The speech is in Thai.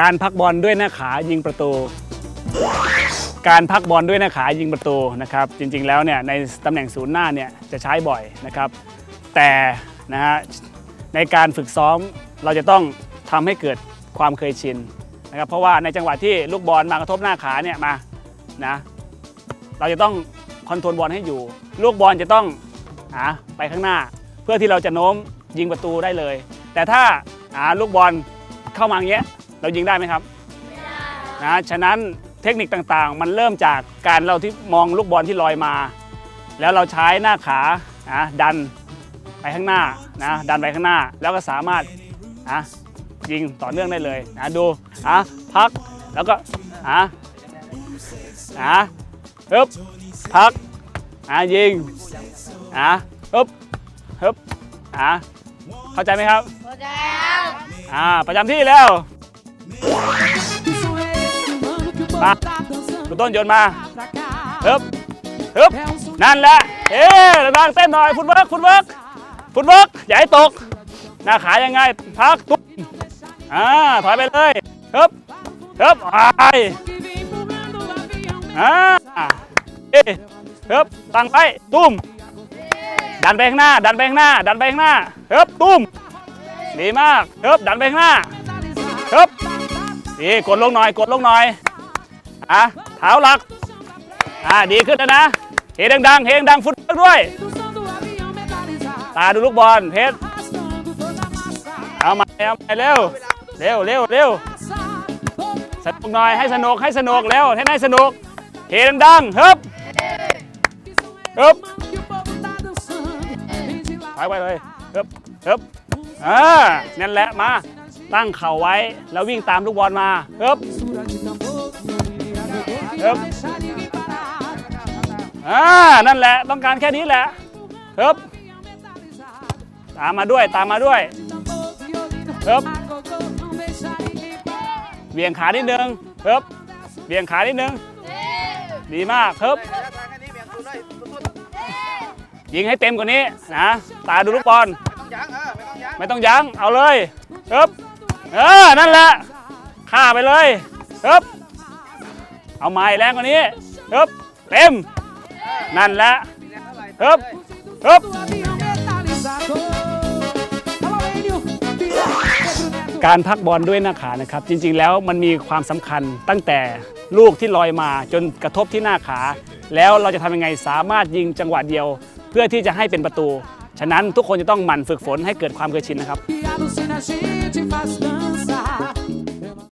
การพักบอลด้วยหน้าขายิงประตู การพักบอลด้วยหน้าขายิงประตูนะครับ จริงๆแล้วเนี่ยในตำแหน่งศูนย์หน้าเนี่ยจะใช้บ่อยนะครับ แต่นะฮะในการฝึกซ้อมเราจะต้องทำให้เกิดความเคยชินนะครับเพราะว่าในจังหวะที่ลูกบอลมากระทบหน้าขาเนี่ยมานะเราจะต้องคอนโทรลบอลให้อยู่ ลูกบอลจะต้องอไปข้างหน้า เพื่อที่เราจะโน้มยิงประตูได้เลย แต่ถ้าอ่าลูกบอลเข้ามาอย่างเงี้ย เรายิงได้ไหมครับนะฉะนั้นเทคนิคต่างๆ มันเริ่มจากการเราที่มองลูกบอลที่ลอยมา แล้วเราใช้หน้าขานะดันไปข้างหน้านะดันไปข้างหน้า แล้วก็สามารถนะยิงต่อเนื่องได้เลยนะดูอะพักแล้วก็อะอะฮึบพักอะยิงอะฮึบฮึบอะเข้าใจไหมครับเข้าใจแล้วอ่าประจำที่แล้ว มาคุณต้นโยนมาฮึบฮึบนั่นแหละเอ๊ะดังๆเต้นหน่อยฟุตเวิร์กฟุตเวิร์กฟุตเวิร์กอย่าให้ตก หน้าขายังไงพักตุ๊บอ่าถอยไปเลยฮึบฮึบไปอ่าเอ๊ะฮึบตั้งไปตุ้มดันไปข้างหน้า ดันไปข้างหน้า ดันไปข้างหน้าฮึบตุ้มดีมากฮึบดันไปข้างหน้าฮึบดีกดลงหน่อยกดลงหน่อย อะเท้าหลัก อ่าดีขึ้นแล้วนะ เฮดังๆ เฮดังฟุตบอลด้วย ตาดูลูกบอลเพชร เอามาเอามาเร็ว เร็วเร็วเร็วสนุกหน่อยให้สนุกให้สนุกเร็วให้ได้สนุก เฮดังๆฮึบฮึบถอยไปเลยฮึบฮึบอ่านั่นแหละมา ตั้งเข่าไว้แล้ววิ่งตามลูกบอลมาฮึบ บอ่านั่นแหละต้องการแค่นี้แหละฮึบตามมาด้วยตามมาด้วยฮึบเบี่ยงขานิดนึงฮึบเบี่ยงขานิดนึงดีมากฮึบยิงให้เต็มกว่านี้นะตาดูลูกบอลไม่ต้องยั้งเอาเลยฮึบเออนั่นแหละฆ่าไปเลยฮึบ เอาไม้แรงกว่านี้ฮึบเต็ม นั่นแหละฮึบฮึบการพักบอลด้วยหน้าขานะครับ จริงๆแล้วมันมีความสำคัญตั้งแต่ลูกที่ลอยมาจนกระทบที่หน้าขา แล้วเราจะทำยังไงสามารถยิงจังหวะเดียว เพื่อที่จะให้เป็นประตู ฉะนั้นทุกคนจะต้องหมั่นฝึกฝนให้เกิดความเคยชินนะครับ